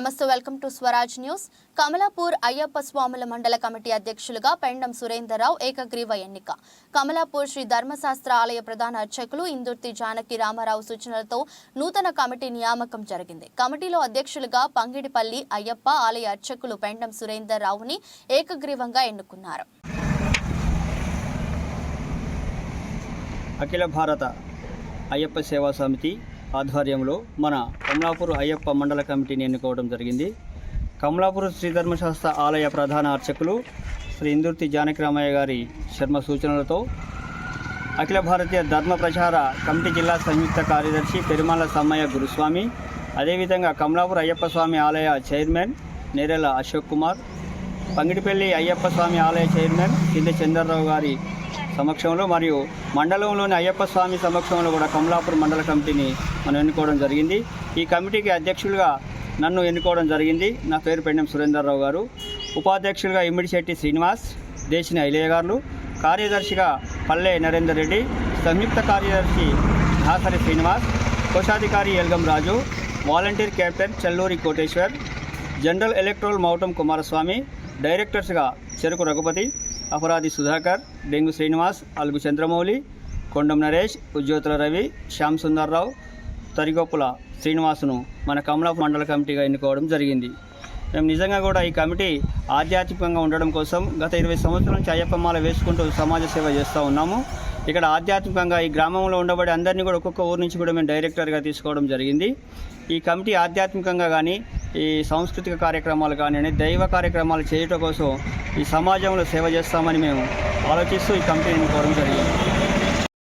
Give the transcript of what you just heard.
నమస్తే welcome to Swaraj news. Kamalapur Ayyappa స్వాముల మండల కమిటీ అధ్యక్షులుగా పెండం సురేందర్రావు ఏకగ్రీవ ఎన్నిక. కమలాపూర్ శ్రీ ధర్మశాస్త్ర ఆలయ ప్రధాన అర్చకులు ఇందుర్తి జానకి రామారావు సూచనలతో నూతన కమిటీ నియామకం జరిగింది. కమిటీలో అధ్యక్షులుగా పంగిడిపల్లి అయ్యప్ప ఆలయ అర్చకులు పెండం సురేందర్ రావుని ఏకగ్రీవంగా ఎన్నుకున్నారు. అఖిల భారత అయ్యప్ప సేవా సమితి ఆధ్వర్యంలో మన కమలాపూర్ అయ్యప్ప మండల కమిటీని ఎన్నుకోవడం జరిగింది. కమలాపూర్ శ్రీ ధర్మశాస్త్ర ఆలయ ప్రధాన అర్చకులు శ్రీ ఇందుర్తి జానకిరామయ్య గారి శర్మ సూచనలతో అఖిల భారతీయ ధర్మ ప్రచార కమిటీ జిల్లా సంయుక్త కార్యదర్శి పెరుమాల సమ్మయ్య గురుస్వామి అదేవిధంగా కమలాపూర్ అయ్యప్ప స్వామి ఆలయ చైర్మన్ నేరెల అశోక్ కుమార్ పంగిడిపల్లి అయ్యప్ప స్వామి ఆలయ చైర్మన్ కింద చంద్రరావు గారి సమక్షంలో మరియు మండలంలోని అయ్యప్ప స్వామి సమక్షంలో కూడా కమలాపూర్ మండల కమిటీని మనం ఎన్నుకోవడం జరిగింది. ఈ కమిటీకి అధ్యక్షులుగా నన్ను ఎన్నుకోవడం జరిగింది. నా పేరు పెండెం సురేందర్రావు గారు. ఉపాధ్యక్షులుగా ఇమ్మిడిశెట్టి శ్రీనివాస్ దేశిని ఐలయ్య గారు కార్యదర్శిగా పల్లె నరేందర్ రెడ్డి సంయుక్త కార్యదర్శి దాసరి శ్రీనివాస్ కోశాధికారి Elgam Raju volunteer captain Chelluri Koteshwar general electoral Moutam Kumaraswamy డైరెక్టర్స్గా Cheruku Raghupathi Aparadhi Sudhakar Dengu Srinivas Alugu Chandramouli కొండం Naresh ఉజ్యోతుల Ravi Shyam Sundar Rao Tarigoppula శ్రీనివాసును మన కమలాపు మండల కమిటీగా ఎన్నుకోవడం జరిగింది. మేము నిజంగా కూడా ఈ కమిటీ ఆధ్యాత్మికంగా ఉండడం కోసం గత ఇరవై సంవత్సరాల నుంచి అయ్యప్పమాల వేసుకుంటూ సమాజ సేవ చేస్తూ ఉన్నాము. ఇక్కడ ఆధ్యాత్మికంగా ఈ గ్రామంలో ఉండబడి అందరినీ కూడా ఒక్కొక్క ఊరు నుంచి కూడా మేము డైరెక్టర్గా తీసుకోవడం జరిగింది. ఈ కమిటీ ఆధ్యాత్మికంగా కానీ ఈ సాంస్కృతిక కార్యక్రమాలు కానీ దైవ కార్యక్రమాలు చేయటం కోసం ఈ సమాజంలో సేవ చేస్తామని మేము ఆలోచిస్తూ ఈ కంపెనీని కోరడం జరిగింది.